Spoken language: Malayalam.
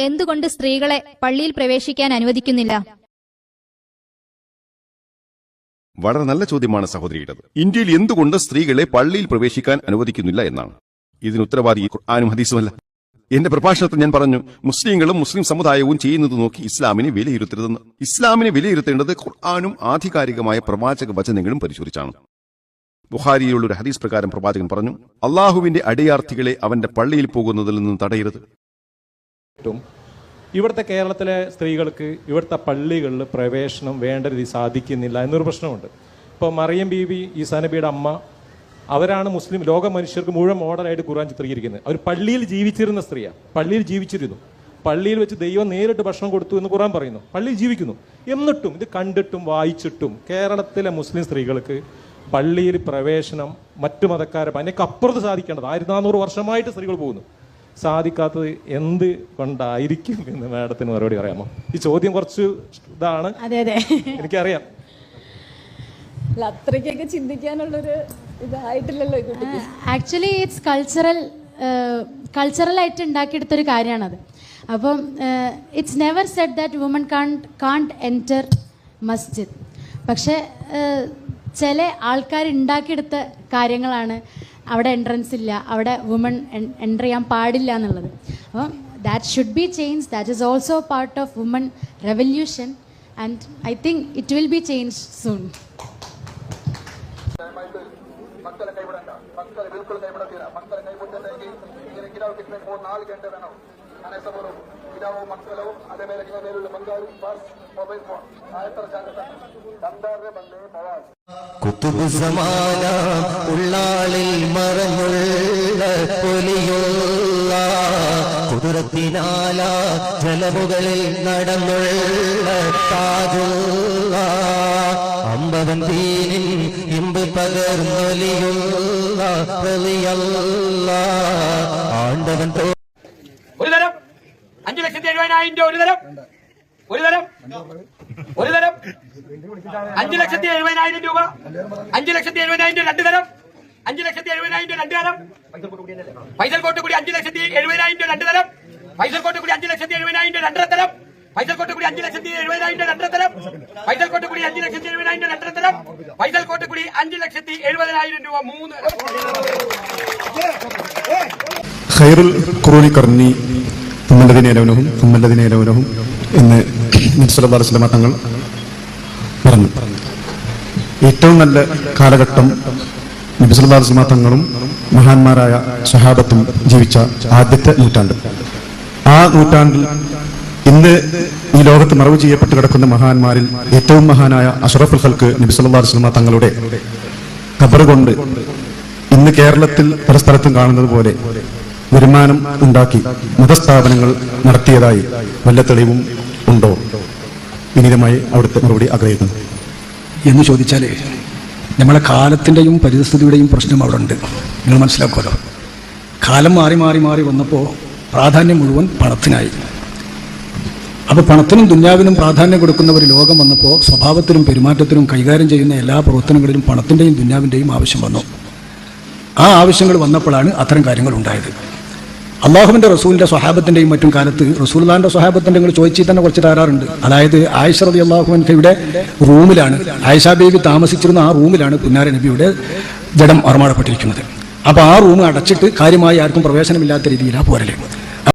എന്തുകൊണ്ട് സ്ത്രീകളെ പള്ളിയിൽ പ്രവേശിക്കാൻ അനുവദിക്കുന്നില്ല? വളരെ നല്ല ചോദ്യമാണ് സഹോദരിയുടേത്. ഇന്ത്യയിൽ എന്തുകൊണ്ട് സ്ത്രീകളെ പള്ളിയിൽ പ്രവേശിക്കാൻ അനുവദിക്കുന്നില്ല എന്നാണ്? ഇതിന് ഉത്തരവാദി ആനും ഹദീസുമല്ല. എന്റെ പ്രഭാഷണത്തിൽ ഞാൻ പറഞ്ഞു മുസ്ലിങ്ങളും മുസ്ലിം സമുദായവും ചെയ്യുന്നത് നോക്കി ഇസ്ലാമിനെ വിലയിരുത്തരുതെന്ന്. ഇസ്ലാമിനെ വിലയിരുത്തേണ്ടത് ഖുർആാനും ആധികാരികമായ പ്രവാചക വചനങ്ങളും പരിശോധിച്ചാണ്. ബുഹാരിയിലുള്ള ഒരു ഹദീസ് പ്രകാരം പ്രവാചകൻ പറഞ്ഞു അള്ളാഹുവിന്റെ അടിയാർത്ഥികളെ അവന്റെ പള്ളിയിൽ പോകുന്നതിൽ നിന്ന് തടയരുത് ും. ഇവിടുത്തെ കേരളത്തിലെ സ്ത്രീകൾക്ക് ഇവിടുത്തെ പള്ളികളിൽ പ്രവേശനം വേണ്ട രീതി സാധിക്കുന്നില്ല എന്നൊരു പ്രശ്നമുണ്ട്. ഇപ്പോൾ മറിയം ബീബി ഈസാനബിയുടെ അമ്മ അവരാണ് മുസ്ലിം ലോക മനുഷ്യർക്ക് മുഴുവൻ മോഡലായിട്ട് ഖുർആൻ ചിത്രീകരിക്കുന്നത്. അവർ പള്ളിയിൽ ജീവിച്ചിരുന്ന സ്ത്രീയാണ് പള്ളിയിൽ ജീവിച്ചിരുന്നു. പള്ളിയിൽ വെച്ച് ദൈവം നേരിട്ട് ഭക്ഷണം കൊടുത്തു എന്ന് ഖുർആൻ പറയുന്നു. പള്ളിയിൽ ജീവിക്കുന്നു. എന്നിട്ടും ഇത് കണ്ടിട്ടും വായിച്ചിട്ടും കേരളത്തിലെ മുസ്ലിം സ്ത്രീകൾക്ക് പള്ളിയിൽ പ്രവേശനം മറ്റു മതക്കാരെ അതിനൊക്കെ അപ്പുറത്ത് സാധിക്കേണ്ടത് ആയിരത്തി നാനൂറ് വർഷമായിട്ട് സ്ത്രീകൾ പോകുന്നു. സാധിക്കാത്തത് എന്ത് കൊണ്ടായിരിക്കും എന്ന് മാഡത്തിന് മറുപടി പറയാമോ? ഈ ചോദ്യം കുറച്ച് ഇതാണ്. അതെ അതെ. എനിക്കറിയാം. അത്രയ്ക്കൊക്കെ ചിന്തിക്കാനുള്ളൊരു ഇതായിട്ടില്ലല്ലോ ആക്ച്വലി ഇറ്റ്സ് കൾച്ചറൽ കൾച്ചറലായിട്ട് ഉണ്ടാക്കിയെടുത്തൊരു കാര്യമാണത്. അപ്പം it's never set that woman can't can't enter മസ്ജിദ് പക്ഷേ ചില ആൾക്കാർ ഉണ്ടാക്കിയെടുത്ത കാര്യങ്ങളാണ് അവിടെ എൻട്രൻസ് ഇല്ല അവിടെ വുമൺ എൻ്റർ ചെയ്യാൻ പാടില്ല എന്നുള്ളത് അപ്പം that should be change that is also part of woman revolution and I think it will be change soon ಮಕ್ಕಳ ಕೈ ಬಿಡಂಡ ಮಕ್ಕಳ ಬಿಲ್ಕುಲ್ ಕೈ ಬಿಡತೀರ ಮಕ್ಕಳ ಕೈ ಬಿಟ್ಟಂಗೆ ಈಗ ಗಿಡವು ಕಿತ್ತಬೇಕು ಮೂರು ನಾಲ್ಕು ಗಂಟೆ ವೇಣು ಅನೆಸಬರು ಗಿಡವು കിതാബും മക്സലവും അതേപോലെ മേലുള്ള ബംഗാളി പാസ് മൊബൈൽ ഫോൺ. ആയത്ര ശാഖത്താണ് സന്താറിന്റെ ബന്ധേ പവാസ് കുത്തുബ് സമാന ഉള്ളാളിൽ മറഞ്ഞുള്ള പൊലിയുള്ള കുതിരത്തിനാല ജലമുകളിൽ നടന്നുള്ള താജുള്ള അമ്പവൻ തീനിൻ ഇമ്പ് പകർന്നൊലിയുള്ള ആണ്ടവൻ എഴുപതിനായിരം രൂപ ഒരു തരം. ഒരു തരം. ഒരു തരം. അഞ്ചു ലക്ഷത്തി എഴുപതിനായിരം രൂപ. അഞ്ചു ലക്ഷത്തി എഴുപതിനായിരം രൂപ രണ്ട് തരം. അഞ്ചു ലക്ഷത്തി എഴുപതിനായിരം രൂപ രണ്ട് തരം. പൈസ കോട്ട് കൂടി അഞ്ചു ലക്ഷത്തി എഴുപതിനായിരം രൂപ രണ്ട് തരം. പൈസ കോട്ട് കൂടി അഞ്ചു ലക്ഷത്തി എഴുപതിനായിരം രൂപ രണ്ടര തരം. പൈസ കോട്ട് കൂടി അഞ്ചു ലക്ഷത്തി എഴുപതിനായിരം രൂപ രണ്ടര തരം. പൈസ കോട്ട് കൂടി അഞ്ചു ലക്ഷത്തി എഴുപതിനായിരം രൂപ രണ്ടര തരം. പൈസ കോട്ട് കൂടി അഞ്ചു ലക്ഷത്തി എഴുപതിനായിരം രൂപ മൂന്ന് ഖൈറുൽ കർണി തുമ്മല്ലതിനേലവനവും തുമ്മല്ലതിനേലവനവും എന്ന് നിസ്വലബാലസ്ലമ തങ്ങൾ പറഞ്ഞു. ഏറ്റവും നല്ല കാലഘട്ടം നബിസുല്ലാസ്ലമ തങ്ങളും മഹാന്മാരായ സഹാബത്തും ജീവിച്ച ആദ്യത്തെ നൂറ്റാണ്ട്. ആ നൂറ്റാണ്ടിൽ ഇന്ന് ഈ ലോകത്ത് മറവ് ചെയ്യപ്പെട്ട് കിടക്കുന്ന മഹാന്മാരിൽ ഏറ്റവും മഹാനായ അഷറഫുൽ ഹൽക്ക് നബി സല്ലല്ലാഹു തങ്ങളുടെ ഖബർ ഇന്ന് കേരളത്തിൽ പല സ്ഥലത്തും കാണുന്നത് പോലെ വരുമാനം ഉണ്ടാക്കി മതസ്ഥാപനങ്ങൾ നടത്തിയതായി വല്ല തെളിവും ഉണ്ടോ? വിനീതമായി അവിടുത്തെ മറുപടി ആഗ്രഹിക്കുന്നു. എന്ന് ചോദിച്ചാൽ നമ്മളെ കാലത്തിന്റെയും പരിസ്ഥിതിയുടെയും പ്രശ്നം അവിടെ ഉണ്ട് നിങ്ങൾ മനസ്സിലാക്കുമല്ലോ? കാലം മാറി മാറി മാറി വന്നപ്പോൾ പ്രാധാന്യം മുഴുവൻ പണത്തിനായി. അപ്പോൾ പണത്തിനും ദുന്യാവിനും പ്രാധാന്യം കൊടുക്കുന്ന ഒരു ലോകം വന്നപ്പോൾ സ്വഭാവത്തിനും പെരുമാറ്റത്തിനും കൈകാര്യം ചെയ്യുന്ന എല്ലാ പ്രവർത്തനങ്ങളിലും പണത്തിന്റെയും ദുന്യാവിന്റെയും ആവശ്യം വന്നു. ആ ആവശ്യങ്ങൾ വന്നപ്പോഴാണ് അത്തരം കാര്യങ്ങൾ ഉണ്ടായത്. അള്ളാഹുവിന്റെ റസൂലിന്റെ സ്വഹാബത്തിന്റെയും മറ്റും കാലത്ത് റസൂൽദാന്റെ സ്വഹാബത്തിന്റെ നിങ്ങൾ ചോദിച്ചിൽ തന്നെ കുറച്ച് തരാറുണ്ട് അതായത് ആയിഷ റതി അള്ളാഹുവിന്റെ റൂമിലാണ്. ആയിഷ ബേബി താമസിച്ചിരുന്ന ആ റൂമിലാണ് പുന്നാര നബിയുടെ ജഡം അറുമാടപ്പെട്ടിരിക്കുന്നത് അപ്പോൾ ആ റൂം അടച്ചിട്ട് കാര്യമായി ആർക്കും പ്രവേശനമില്ലാത്ത രീതിയിലാണ് പോരൽ.